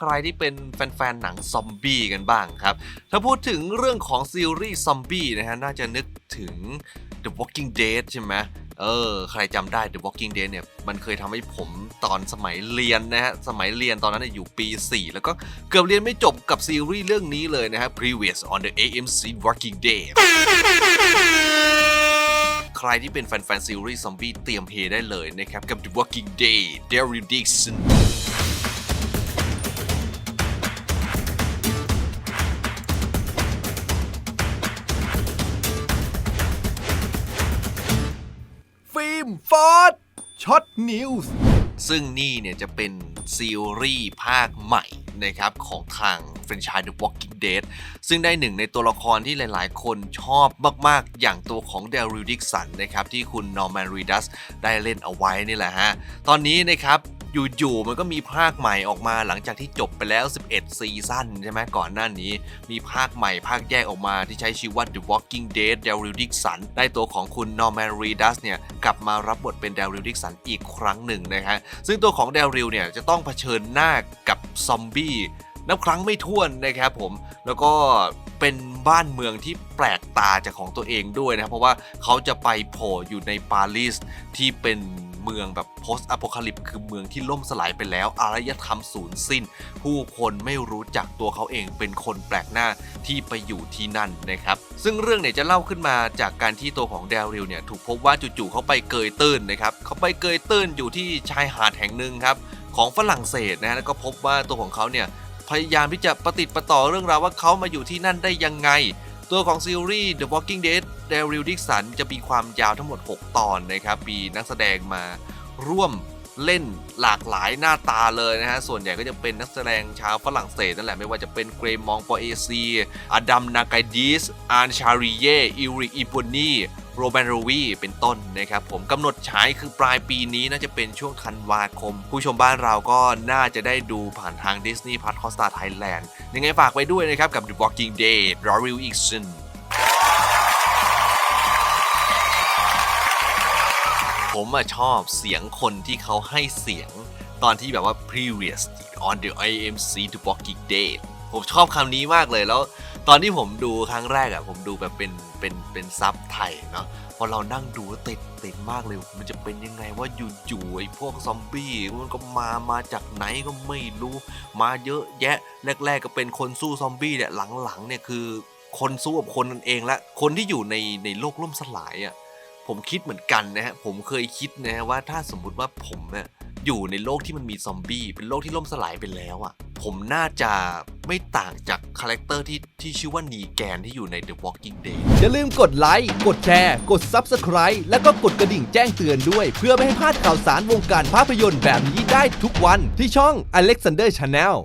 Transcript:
ใครที่เป็นแฟนๆ หนังซอมบี้กันบ้างครับ ถ้าพูดถึงเรื่องของซีรีส์ซอมบี้นะฮะ น่าจะนึกถึง The Walking Dead ใช่ไหมเออ ใครจำได้ The Walking Dead เนี่ย มันเคยทำให้ผมตอนสมัยเรียนนะฮะ สมัยเรียนตอนนั้นอยู่ปี 4 แล้วก็เกือบเรียนไม่จบกับซีรีส์เรื่องนี้เลยนะฮะ Previous on the AMC Walking Dead ใครที่เป็นแฟนๆ ซีรีส์ซอมบี้เตรียมเฮได้เลยนะครับ กับ The Walking Dead Daryl Dixon มฟอร์ดช็อตนิวส์ซึ่งนี่เนี่ยจะเป็นซีรีส์ภาคใหม่นะครับของทางแฟรนไชส์ The Walking Dead ซึ่งได้หนึ่งในตัวละครที่หลายๆ คนชอบมากๆ อย่างตัวของเดริลดิกสันนะครับที่คุณนอร์แมนรีดัสได้เล่นเอาไว้นี่แหละฮะ ตอนนี้นะครับ อยู่ๆมันก็มีภาคใหม่ออกมาหลังจากที่จบไปแล้ว 11 ซีซั่นใช่ไหมก่อนหน้านี้ มีภาคใหม่ภาคแยกออกมาที่ใช้ชื่อว่า The Walking Dead Daryl Dixon ได้ตัวของคุณ Norman Reedus เนี่ย กลับมารับบทเป็น Daryl Dixon อีกครั้งหนึ่งนะฮะซึ่งตัวของ Daryl เนี่ยจะต้องเผชิญหน้ากับซอมบี้นับครั้งไม่ถ้วนนะครับผม แล้วก็เป็นบ้านเมืองที่แปลกตาจากของตัวเองด้วยนะครับเพราะว่าเขาจะไปโผล่อยู่ในปารีสที่เป็น เมืองแบบ post apocalypse คือเมืองที่ล่มสลายไปแล้วอารยธรรมสูญสิ้น ผู้คนไม่รู้จักตัวเขาเองเป็นคนแปลกหน้าที่ไปอยู่ที่นั่นนะครับ ซึ่งเรื่องเนี่ยจะเล่าขึ้นมาจากการที่ตัวของเดริลเนี่ยถูกพบว่าจู่ๆเขาไปเกยตื้นนะครับเขาไปเกยตื้นอยู่ที่ชายหาดแห่งหนึ่งครับของฝรั่งเศสนะฮะแล้วก็พบว่าตัวของเขาเนี่ยพยายามที่จะประติดประต่อเรื่องราวว่าเขามาอยู่ที่นั่นได้ยังไง ตัวของซีรีส์ The Walking Dead Daryl Dixon จะมีความยาวทั้งหมด 6 ตอนนะครับ มีนักแสดงมาร่วมเล่นหลากหลายหน้าตาเลยนะฮะ ส่วนใหญ่ก็จะเป็นนักแสดงชาวฝรั่งเศสนั่นแหละ ไม่ว่าจะเป็นเกรมองปอเอซีอดัมนาไกดิสอานชาริเย อิริอิปนี โรแมนโรวีเป็นต้นนะครับผมกำหนดฉายคือปลายปีนี้น่าจะเป็นช่วงธันวาคม ผู้ชมบ้านเราก็น่าจะได้ดูผ่านทาง Disney Plus Hotstar Thailand ยังไงฝากไว้ด้วยนะครับกับ The Walking Dead Daryl Dixon ผมอะชอบเสียงคนที่เขาให้เสียงตอนที่แบบว่า previous on the AMC The Walking Dead ผมชอบคำนี้มากเลยแล้ว ตอนที่ผมดูครั้งแรกอะผมดูแบบเป็นเป็นเป็นซับไทยเนาะพอเรานั่งดูติดติดมากเลย มันจะเป็นยังไงว่าอยู่ๆไอ้พวกซอมบี้มันก็มามาจากไหนก็ไม่รู้ มาเยอะแยะ แรก ๆ ก็เป็นคนสู้ซอมบี้เนี่ยหลังๆเนี่ยคือคนสู้กับคนนั่นเองละคนที่อยู่ในในโลกล่มสลายอะผมคิดเหมือนกันนะฮะผมเคยคิดนะฮะว่าถ้าสมมุติว่าผมเนี่ยอยู่ในโลกที่มันมีซอมบี้เป็นโลกที่ล่มสลายไปแล้วอะ่ะ ผมน่าจะไม่ต่างจากคาแรคเตอร์ที่ที่ชื่อว่านีแกนที่อยู่ใน The Walking Dead อย่าลืมกดไลค์ กดแชร์ กด Subscribe แล้วก็กดกระดิ่งแจ้งเตือนด้วย เพื่อไม่ให้พลาดข่าวสารวงการภาพยนตร์แบบนี้ได้ทุกวันที่ช่อง Alexander Channel